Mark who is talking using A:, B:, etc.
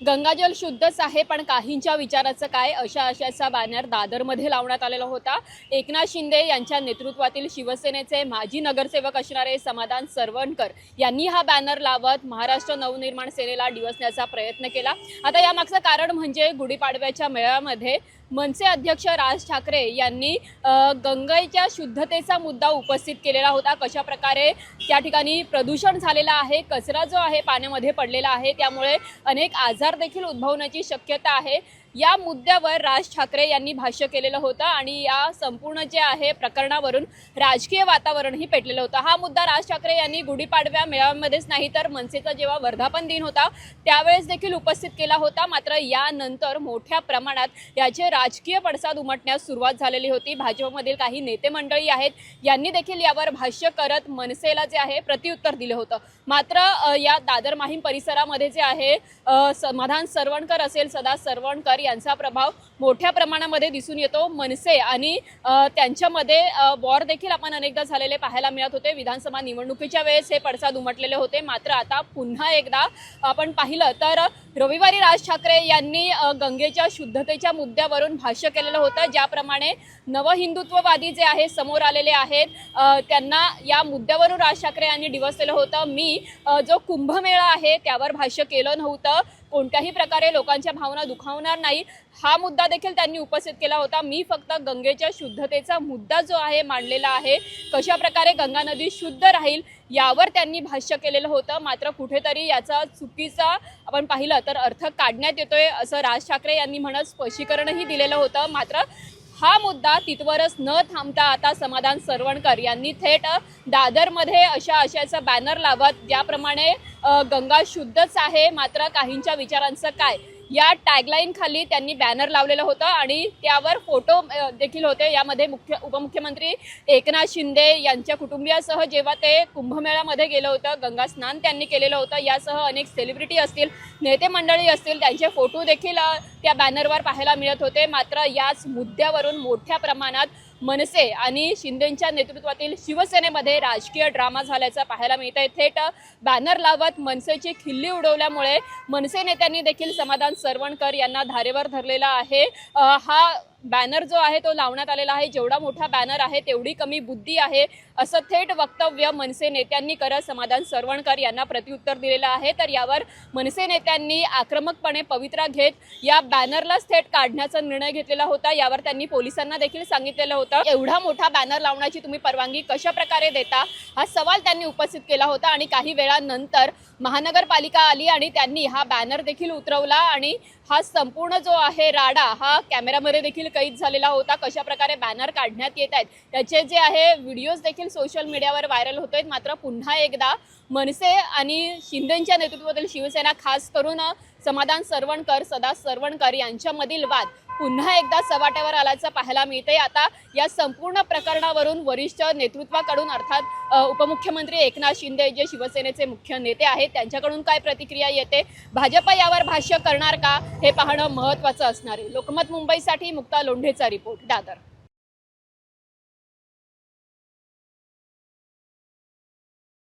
A: गंगाजल शुद्धच आहे पण काहींच्या विचाराचं काय? अशा अशाचा बॅनर दादरमध्ये लावण्यात आलेला होता. एकनाथ शिंदे यांच्या नेतृत्वातील शिवसेनेचे माजी नगरसेवक असणारे समाधान सरवणकर यांनी हा बॅनर लावत महाराष्ट्र नवनिर्माण सेनेला डिवसण्याचा प्रयत्न केला. आता यामागचं कारण म्हणजे गुढीपाडव्याच्या मेळ्यामध्ये मनसे अध्यक्ष राज ठाकरे यांनी गंगेच्या शुद्धतेचा मुद्दा उपस्थित केलेला होता. कशा प्रकारे त्या ठिकाणी प्रदूषण झालेलं आहे कचरा जो आहे पाण्यामध्ये पडलेला आहे त्यामुळे अनेक आजार देखील उद्भवण्याची शक्यता आहे. या मुद्द्यावर राज ठाकरे यांनी भाष्य केलेलं होतं आणि या संपूर्ण जे आहे प्रकरणावरून राजकीय वातावरणही पेटलेलं होतं. हा मुद्दा राज ठाकरे यांनी गुढीपाडव्या मेळाव्यामध्येच नाही तर मनसेचा जेव्हा वर्धापन दिन होता त्यावेळेस देखील उपस्थित केला होता. मात्र यानंतर मोठ्या प्रमाणात याचे राजकीय पडसाद उमटण्यास सुरुवात झालेली होती. भाजपमधील काही नेते मंडळी आहेत यांनी देखील यावर भाष्य करत मनसेला जे आहे प्रत्युत्तर दिलं होतं. मात्र या दादर माहीम परिसरामध्ये जे आहे समाधान सरवणकर असेल सदा सरवणकर यांचा प्रभाव मोठ्या प्रमाणामध्ये दिसून येतो. मनसे आणि त्यांच्यामध्ये वॉर देखील आपण अनेकदा झालेले पाहायला मिळत होते. विधानसभा निवडणुकीच्या वेळेस हे पडसाद उमटलेले होते. मात्र आता पुन्हा एकदा आपण पाहिलं तर रविवारी राज ठाकरे यांनी गंगेच्या शुद्धतेच्या मुद्द्यावरून भाष्य केलेलं होतं. ज्याप्रमाणे नवहिंदुत्ववादी जे आहे समोर आलेले आहेत त्यांना या मुद्द्यावरून राज ठाकरे यांनी डिवसलेलं होतं. मी जो कुंभमेळा आहे त्यावर भाष्य केलं नव्हतं. कोणत्याही प्रकारे लोकांच्या भावना दुखावणार नाही. हा मुद्दा देखील त्यांनी उपस्थित केला होता. मी फक्त गंगेच्या शुद्धतेचा मुद्दा जो आहे मांडलेला आहे कशा प्रकारे गंगा नदी शुद्ध राहील यावर त्यांनी भाष्य केलेलं होतं. मात्र कुठेतरी याचा चुकीचा आपण पाहिलं तर अर्थ काढण्यात येतोय असं राज ठाकरे यांनी म्हणत स्पष्टीकरणही दिलेलं होतं. मात्र हा मुद्दा तिथवरच न थांबता आता समाधान सरवणकर यांनी थेट दादरमध्ये अशा अशाचा बॅनर लावत ज्याप्रमाणे गंगा शुद्धच आहे मात्र काहींच्या विचारांचं काय? या टॅगलाईन खाली त्यांनी बॅनर लावलेलं होतं आणि त्यावर फोटो देखील होते. यामध्ये मुख्य उपमुख्यमंत्री एकनाथ शिंदे यांच्या कुटुंबियासह जेव्हा ते कुंभमेळ्यामध्ये गेलं होतं गंगा स्नान त्यांनी केलेलं होतं. यासह अनेक सेलिब्रिटी असतील. नेते मंडळी असतील त्यांचे फोटो देखील त्या बॅनरवर पाहायला मिळत होते. मात्र याच मुद्द्यावरून मोठ्या प्रमाणात मनसे आणि शिंदेच्या नेतृत्वातील शिवसेनेमध्ये राजकीय ड्रामा झाल्याचं पाहायला मिळत आहे थेट बॅनर लावत मनसेची खिल्ली उडवल्यामुळे मनसे नेत्यांनी देखील समाधान सरवणकर यांना धारेवर धरलेला आहे. हा बॅनर जो आहे तो लावण्यात आलेला आहे. जेवढा मोठा बॅनर आहे तेवढी कमी बुद्धी आहे. असं थेट वक्तव्य मनसे नेत्यांनी करत समाधान सरवणकर यांना प्रत्युत्तर दिलेलं आहे. तर यावर मनसे नेत्यांनी आक्रमकपणे पवित्रा घेत या बॅनरलाच थेट काढण्याचा निर्णय घेतलेला होता. यावर त्यांनी पोलिसांना देखील सांगितलेलं होतं. एवढा मोठा बॅनर लावण्याची तुम्ही परवानगी कशा प्रकारे देता? हा सवाल त्यांनी उपस्थित केला होता आणि काही वेळानंतर महानगरपालिका आली आणि त्यांनी हा बॅनर देखील उतरवला आणि हा संपूर्ण जो आहे राडा हा कॅमेरामध्ये देखील कैद झालेला होता. कशा प्रकारे बॅनर काढण्यात येत आहेत? त्याचे जे आहे व्हिडिओज देखील सोशल मीडियावर व्हायरल होत आहेत मात्र पुन्हा एकदा मनसे आणि शिंदेच्या नेतृत्वातील शिवसेना खास करून समाधान सरवणकर सदा सरवणकर यांच्यामधील वाद पुन्हा एकदा सवाट्यावर आल्याचं पाहायला मिळते आता या संपूर्ण प्रकरणावरून वरिष्ठ नेतृत्वाकडून अर्थात उपमुख्यमंत्री एकनाथ शिंदे जे शिवसेनेचे मुख्य नेते आहेत त्यांच्याकडून काय प्रतिक्रिया येते? भाजप यावर भाष्य करणार का? हे पाहणं महत्त्वाचं असणार आहे. लोकमत मुंबईसाठी मुक्ता लोंढेचा रिपोर्ट. दादर.